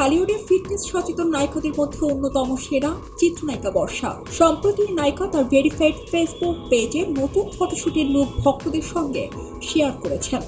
ঢালিউডে fitness সচেতন নায়িকাদের মধ্যে অন্যতম সেরা চিত্রনায়িকা বর্ষা। সম্প্রতি নায়িকা তার ভেরিফাইড ফেসবুক পেজে নতুন ফটোশুটের লুক ভক্তদের সঙ্গে শেয়ার করেছেন।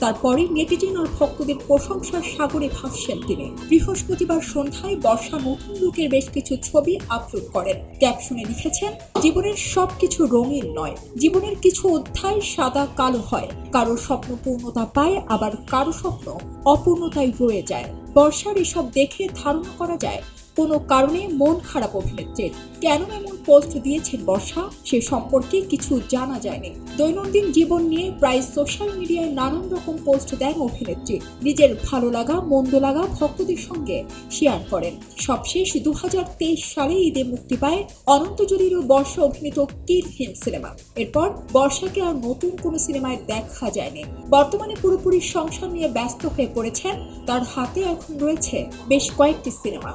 তারপরে নেটিজেন আর ভক্তদের প্রশংসার সাগরে ভাসছেন তিনি। বৃহস্পতিবার সন্ধ্যায় বর্ষা নতুন লুকের বেশ কিছু ছবি আপলোড করেন। ক্যাপশনে লিখেছেন, জীবনের সব কিছু রঙিন নয়। জীবনের কিছু অধ্যায় সাদা কালো হয়। কারও স্বপ্ন পূর্ণতা পায়, আবার কারও স্বপ্ন অপূর্ণতায় রয়ে যায়। বর্ষার এসব দেখে ধারণা করা যায়, কোনো কারণে মন খারাপ অভিনেত্রীর। কেন এমন পোস্ট দিয়েছেন বর্ষা, সে সম্পর্কে কিছু জানা যায়নি। দৈনন্দিন জীবন নিয়ে প্রায় সোশ্যাল মিডিয়ায় নানান রকম পোস্ট দেন অভিনেত্রী। নিজের ভালো লাগা, মন্দ লাগা ভক্তদের সঙ্গে শেয়ার করেন। সবশেষ দু হাজার তেইশ সালে ঈদে মুক্তি পায় অনন্ত জলির বর্ষা অভিনীত কিল হিম সিনেমা। এরপর বর্ষাকে আর নতুন কোনো সিনেমায় দেখা যায়নি। বর্তমানে পুরোপুরি সংসার নিয়ে ব্যস্ত হয়ে পড়েছেন, তার হাতে এখন রয়েছে বেশ কয়েকটি সিনেমা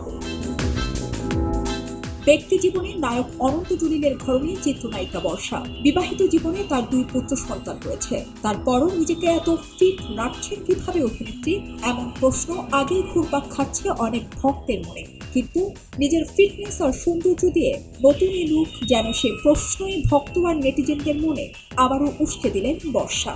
ব্যক্তি জীবনে নায়ক অনন্ত জলিলের ঘরণী চিত্রনায়িকা বর্ষা। বিবাহিত জীবনে তার দুই পুত্র সন্তান রয়েছে। তারপরও নিজেকে এত ফিট রাখছেন কীভাবে অভিনেত্রী? এমন প্রশ্ন আগেই ঘুরপাক খাচ্ছে অনেক ভক্তের মনে। কিন্তু নিজের ফিটনেস আর সৌন্দর্য দিয়ে নতুন এই লুক যেন সে প্রশ্নই ভক্ত আর নেটিজেনদের মনে আবারও উস্কে দিলেন বর্ষা।